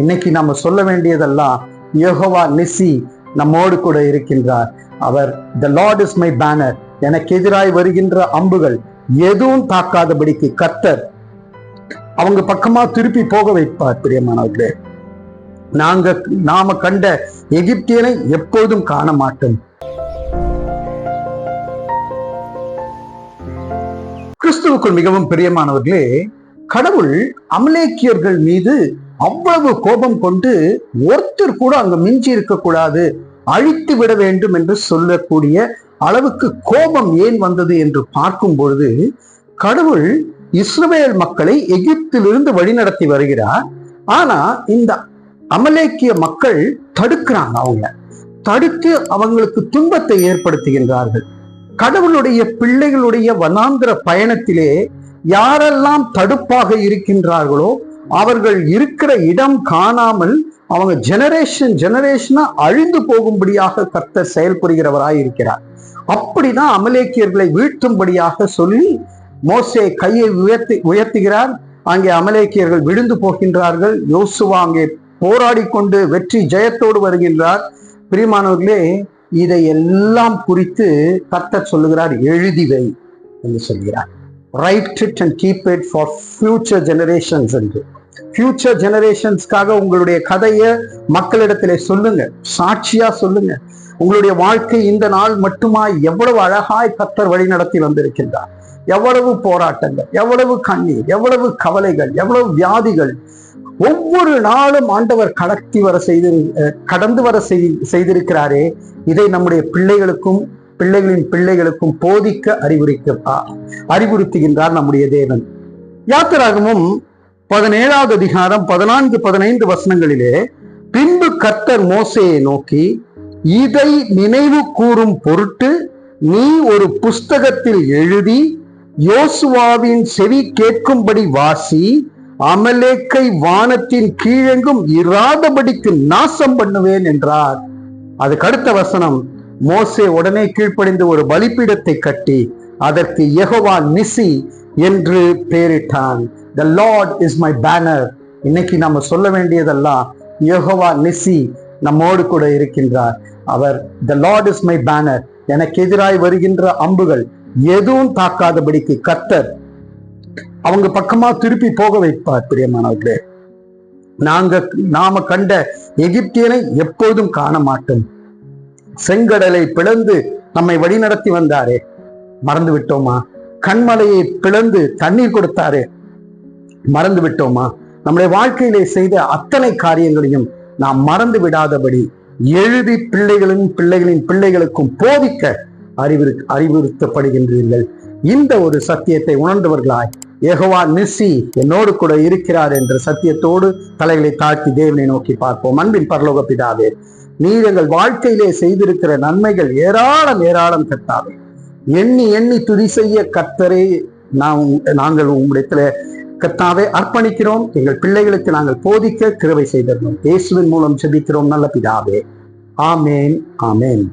இன்னைக்கு நம்ம சொல்ல வேண்டியதெல்லாம் யோகவா நிசி நம்மோடு கூட இருக்கின்றார். அவர் the Lord is my banner எனக்கு எதிராய் வருகின்ற அம்புகள் எதுவும் தாக்காதபடிக்கு கத்தர் அவங்க பக்கமா திருப்பி போக வைப்பார் பிரியமானவர்களே. நாங்க நாம கண்ட எகிப்தியனை எப்போதும் காண மாட்டோம். கிறிஸ்துவுக்குள் மிகவும் பிரியமானவர்களே கடவுள் அமலேக்கியர்கள் மீது அவ்வளவு கோபம் கொண்டு ஒருத்தர் கூட அங்க மிஞ்சி இருக்கக்கூடாது அழித்து விட வேண்டும் என்று சொல்லக்கூடிய அளவுக்கு கோபம் ஏன் வந்தது என்று பார்க்கும் பொழுது கடவுள் இஸ்ரவேல் மக்களை எகிப்திலிருந்து வழிநடத்தி வருகிறார். ஆனா இந்த அமலேக்கிய மக்கள் தடுக்கிறாங்க அவங்க. தடுத்து அவங்களுக்கு துன்பத்தை ஏற்படுத்துகின்றார்கள். கடவுளுடைய பிள்ளைகளுடைய வனாந்திர பயணத்திலே யாரெல்லாம் தடுப்பாக இருக்கின்றார்களோ அவர்கள் இருக்கிற இடம் காணாமல் அவங்க ஜெனரேஷன் ஜெனரேஷனா அழிந்து போகும்படியாக கர்த்தர் செயல்புரிகிறவராய் இருக்கிறார் அப்படிதான் அமலேக்கியர்களை வீழ்த்தும்படியாக சொல்லி மோசே கையை உயர்த்தி உயர்த்துகிறார். அங்கே அமலேக்கியர்கள் விழுந்து போகின்றார்கள். யோசுவா அங்கே போராடி கொண்டு வெற்றி ஜெயத்தோடு வருகின்றார். பிரிமானவர்களே இதை எல்லாம் குறித்து கர்த்தர் சொல்லுகிறார் எழுதிவை என்று சொல்கிறார். Write it and keep it for future generations என்று. ஃபியூச்சர் ஜெனரேஷன்ஸ்க்காக உங்களுடைய கதையை மக்களிடத்திலே சொல்லுங்க சாட்சியா சொல்லுங்க. உங்களுடைய வாழ்க்கை இந்த நாள் மட்டுமா எவ்வளவு அழகாய் கத்தர் வழி நடத்தி வந்திருக்கின்றார். எவ்வளவு போராட்டங்கள் எவ்வளவு கண்ணீர் எவ்வளவு கவலைகள் எவ்வளவு வியாதிகள். ஒவ்வொரு நாளும் ஆண்டவர் கடத்தி வர செய்து கடந்து வர செய்- செய்திருக்கிறாரே. இதை நம்முடைய பிள்ளைகளுக்கும் பிள்ளைகளின் பிள்ளைகளுக்கும் போதிக்க அறிவுரைக்க அறிவுறுத்துகின்றார் நம்முடைய தேவன். யாத்திராகமும் பதினேழாவது அதிகாரம் பதினான்கு பதினைந்து வசனங்களிலே பின்பு கர்த்தர் மோசையை நோக்கி இதை நினைவு கூறும் பொருட்டு நீ ஒரு புஸ்தகத்தில் எழுதி யோசுவாவின் செவி கேட்கும்படி வாசி அமலேக்கை வானத்தின் கீழெங்கும் இராதபடிக்கு நாசம் பண்ணுவேன் என்றார். அதுக்கு அடுத்த வசனம் மோசே உடனே கீழ்ப்படிந்து ஒரு பலிப்பீடத்தை கட்டி அதற்கு யெகோவா நிசி என்று பெயரிட்டான். The Lord is my banner இன்னைக்கு நம்ம சொல்ல வேண்டியதெல்லாம் யெகோவா நிசி நம்மோடு கூட இருக்கின்றார். அவர் the Lord is my banner எனக்கு எதிராய் வருகின்ற அம்புகள் எதுவும் தாக்காதபடிக்கு கத்தர் அவங்க பக்கமா திருப்பி போக வைப்பார் பிரியமானவர்களே. நாங்க நாம கண்ட எகிப்தியனை எப்போதும் காண மாட்டோம் செங்கடலை பிளந்து நம்மை வழிநடத்தி வந்தாரே. மறந்து விட்டோமா கண்மலையை பிளந்து தண்ணீர் கொடுத்தாரே. மறந்து விட்டோமா நம்முடைய வாழ்க்கையிலே செய்த அத்தனை காரியங்களையும் நாம் மறந்து விடாதபடி எழுதி பிள்ளைகளின் பிள்ளைகளின் பிள்ளைகளுக்கும் போதிக்க அறிவுறு அறிவுறுத்தப்படுகின்றீர்கள். இந்த ஒரு சத்தியத்தை உணர்ந்தவர்களாய் யெகோவா நிசி என்னோடு கூட இருக்கிறார் என்ற சத்தியத்தோடு தலைகளை தாழ்த்தி தேவனை நோக்கி பார்ப்போம். அன்பின் பரலோக பிதாவே நீர் எங்கள் வாழ்க்கையிலே செய்திருக்கிற நன்மைகள் ஏராளம் ஏராளம் கத்தாவே எண்ணி எண்ணி துதி செய்ய கத்தரை நாம் நாங்கள் உம்மிடத்துல கத்தாவே அர்ப்பணிக்கிறோம். எங்கள் பிள்ளைகளுக்கு நாங்கள் போதிக்க கிருவை செய்திருந்தோம் இயேசுவின் மூலம் செபிக்கிறோம் நல்ல பிதாவே. ஆமேன் ஆமேன்.